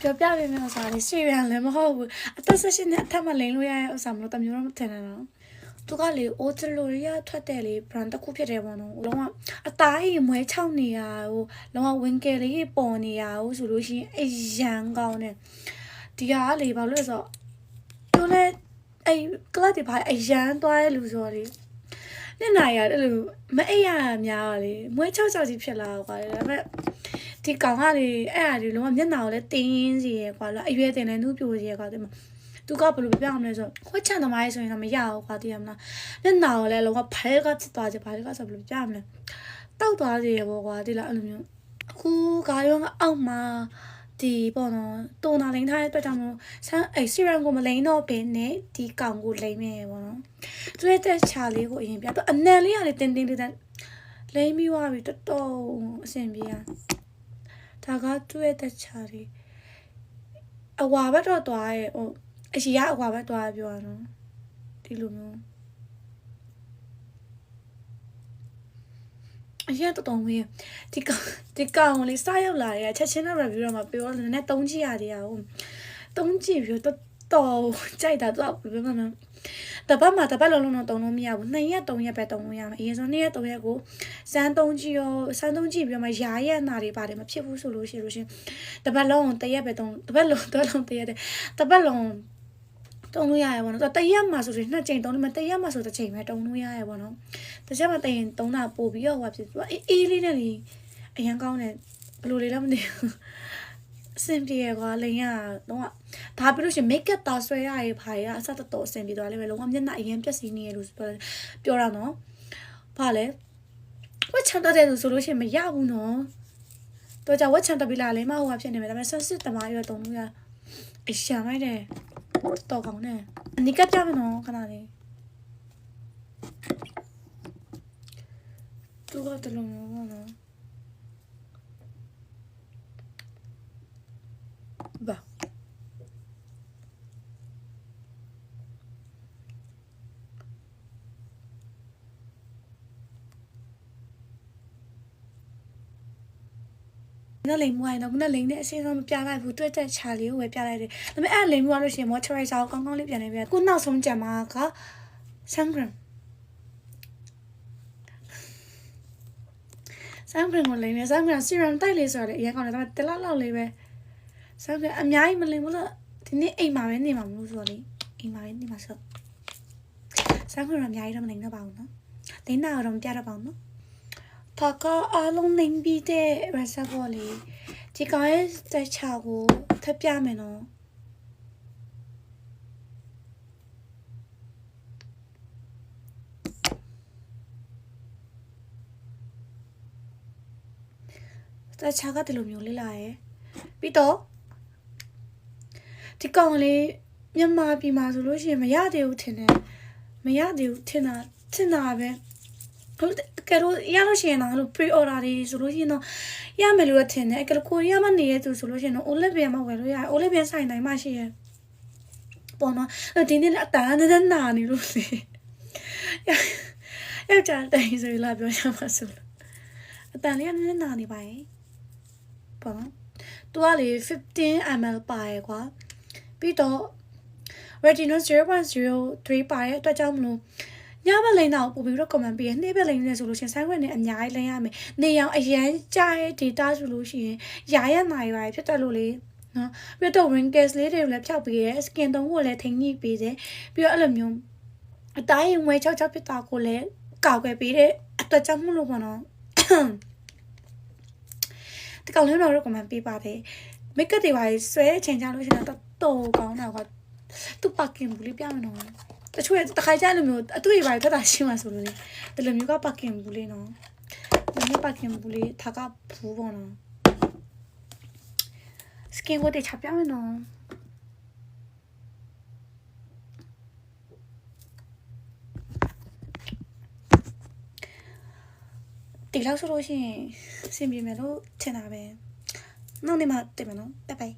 ပြောပြပေးမယ့်ဥစ္စာလေးဆွေရန်လည်းမဟုတ်ဘူးအသက်ဆက်ရှင်နဲ့အထက်မှာလိန်လို့ရတဲ့ဥစ္စာမလို့တမျိုးတော့မထင်နဲ့နော်သူကလေအိုတလိုရီယာထွက်တယ်လေ brand တစ်ခုဖြစ်တယ်ပေါ့နော်လုံးဝအသားကြီးမွဲချောက်နေရဟိုလုံးဝ wing ကလေးပေါ်နေရဟိုဆိုလို့ရှိရင်အရန်ကောင်းတယ်ဒီကလေဘာလို့လဲဆိုတော့သူလည်းအဲ့ club တွေဘာအရန်သွားတဲ့လူဆိုတော့လေနှစ်နာရီအဲ့လိုမအိပ်ရများပါလေမွဲချောက်ချောက်ကြီးဖြစ်လာတော့ပါလေဒါပေမဲ့ ဒီကောင်ကလေအဲ့အရာတွေလုံးဝမျက်နှာကိုလည်းတင်းစီရယ်ကွာလားအရွယ်တင်လည်းနှူးပြိုစီရယ်ကွာတဲ့မှာသူကဘယ်လိုပြောင်းမလဲဆိုခွက်ချန်သမားရေးဆိုရင်တော့မရဘူးကွာတည်ရမလားမျက်နှာကိုလည်းလုံးဝဖဲကချစ်သွားကြပါလေကဆိုဘယ်လိုပြောင်းမလဲတောက်သွားစီရယ်ပေါ့ကွာဒီလားအဲ့လိုမျိုးအခုကားရောကအောက်မှာဒီပေါ့နော်တုံနာလိန်ထားတဲ့အတွက်ကြောင့်မို့ဆန်းအဲ့စီရန်ကိုမလိန်တော့ဘဲနဲ့ဒီကောင်ကိုလိန်မယ်ပေါ့နော်သူရဲ့တက်ချာလေးကိုအရင်ပြတော့အနံလေးကလေတင်းတင်းလေးတန်းလိန်ပြီးသွားပြီတော်တော်အဆင်ပြေရ ဒါကသူ့ရဲ့တက်ချာတွေအဝါဘက်တော့သွားရဲ့ဟိုအရှိရအဝါဘက်သွားပြောရနော်ဒီလိုမျိုးအရင်တော့တုံးဝေးဒီကောင်ဒီကောင်လေးစရောက်လာတယ်ချက်ချင်းတော့ review တော့မပြောလို့နည်းနည်းတုံးကြည့်ရတယ်ဟိုတုံးကြည့်ပြီးတော့ တော်ကြိုက်တာတော့ဘယ်မှာလဲတပတ်မှာတပတ်လုံးလုံးတော့တုံးလို့မရဘူးနှစ်ရက်သုံးရက်ပဲတုံးလို့ရမှာအရင်ဆုံးနှစ်ရက်သုံးရက်ကိုစမ်းသုံးကြည့်ရောစမ်းသုံးကြည့်ပြီးတော့မှယာရက်နာတွေပါတယ်မဖြစ်ဘူးဆိုလို့ရှိလို့ရှင်တပတ်လုံးတရက်ပဲတုံးတပတ်လုံးတပတ်လုံးတရက်တဲ့တပတ်လုံးတုံးလို့ရရပါတော့တရက်မှာဆိုရင်နှစ်ချိန်တုံးလို့မတရက်မှာဆိုတစ်ချိန်ပဲတုံးလို့ရရပါတော့တစ်ချက်မှာတရင်တုံးတာပို့ပြီးတော့ဟိုဖြစ်သွားအေးအေးလေးနဲ့လေအရန်ကောင်းတယ်ဘယ်လိုလေးလဲမသိဘူး အဆင်ပြေကွာလိန်ရတော့ဒါပြီးလို့ရှိရင် make up တာဆွဲရရေးဖာရအစတတော်အဆင်ပြေသွားလိမ့်မယ်လုံးဝမျက်နှာအရင်ပြက်စီနေရလို့ပြောပြောတာနော်ဘာလဲဝက်ချန်တက်တဲ့သူဆိုလို့ရှိရင်မရဘူးနော်တော့ကြဝက်ချန်တက်ပြီလားလဲမဟုတ်ပါဖြစ်နေမယ်ဒါပေမဲ့ဆက်စစ်တမားရွယ်တုံလို့ရအရှာမိုက်တယ်တော့ကောင်းတယ်အနိကကြမယ်နော်ခဏလေးသူကတလုံးနော်နော်ဘာ နော်လိမ်မွိုင်းတော့ခုနလိမ်နဲ့အစင်းဆုံးမပြလိုက်ဘူးတွေ့တဲ့ချာလေးကိုပဲပြလိုက်တယ်ဒါပေမဲ့အဲ့လိမ်မွားလို့ရှိရင် moisturizer ကိုကောင်းကောင်းလေးပြန်နေပြခုနောက်ဆုံးကြံမှာက sungram sungram ကိုလိမ်နေ sungram serum တိုက်လေးဆိုတော့အရင်ကောင်းတယ်ဒါပေမဲ့တလောက်လောက်လေးပဲ sungram အများကြီးမလိမ်ဘူးလို့ဒီနေ့အိမ်မှာပဲနေမှာမလို့ဆိုတော့လေအိမ်မှာပဲနေမှာဆို sungram အများကြီးတော့မလိမ်တော့ပါဘူးနော်လိမ်တာတော့မပြတော့ပါဘူးနော် ဒါကအားလုံးလိမ့်ပြီးတဲ့ reservoir လေးဒီကောင်ရဲ့တက်ချာကိုထပ်ပြမယ်နော်တက်ချာကဒီလိုမျိုးလေးလာရယ်ပြီးတော့ဒီကောင်လေးမြန်မာပြည်မှာဆိုလို့ရှိရင်မရသေးဘူးထင်တယ်မရသေးဘူးထင်တာထင်တာပဲ ဟုတ်ကဲတော့ရလို့ရှိရင်တော့လို့ pre order တွေဆိုလို့ရှိရင်တော့ရမယ်လို့ထင်တယ်ကဲကိုရီးယားမှာနေတဲ့သူဆိုလို့ရှိရင်တော့ Olivia မှာဝယ်လို့ရတယ် Olivia ဆိုင်တိုင်းမှာရှိရပေါ်တော့ဒီနေ့အတန်းနဲ့နာနေလို့လေယောက်ျားတိုင်ဆိုလာပြောရမှာဆိုလို့အတန်းလေးကနည်းနည်းနာနေပါရဲ့ပေါ်တော့သူကလေ 15 ml ပါရဲ့ကွာပြီးတော့ retinol 0.03ပါရဲ့အတွက်ကြောင့်မလို့ ညဘက်လိန်တော့ပို့ပြီးတော့ comment ပေးရနေ့ဘက်လိန်နေဆိုလို့ရှရင်ဆိုင်းခွင့်နဲ့အများကြီးလိန်ရမယ်နေရောင်အရန်ကြားရဲ့ data ဆိုလို့ရှိရင်ရာရက်နိုင်ပါဖြစ်တယ်လို့လေနော်ပြီးတော့ wrinkles လေးတွေကိုလည်းဖြောက်ပေးရဲ skin တုံးကိုလည်းထိန်းညှိပေးတယ်ပြီးတော့အဲ့လိုမျိုးအတိုင်းရင်ဝဲချောက်ချောက်ဖြစ်တာကိုလည်းကောက်ွယ်ပေးတဲ့အတွက်ကြောင့်မလို့ပေါ့နော်ဒီကောင်လေးတော့ recommend ပေးပါတယ် make up တွေပါဆွဲချိန်ကြလို့ရှိရင်တော့တော်ကောင်းတာကသူ့ parking ဘူးလေးပြမယ်နော် တချို့တခါကျလိုမျိုးအတွေ့အကြုံပဲတတ်ရှင်းမှာဆိုလို့လေဒီလိုမျိုးကပါကင်ဘူးလေးနော်ဒီမျိုးပါကင်ဘူးလေးထားကဘူးပေါ့နော် skin ကိုတိတ်ချပြမယ်နော်ဒီလောက်ဆိုလို့ရှိရင်စင်ပြေမယ်လို့ထင်တာပဲနောက်နေ့မှတင်မယ်နော်ဘိုင်ဘိုင်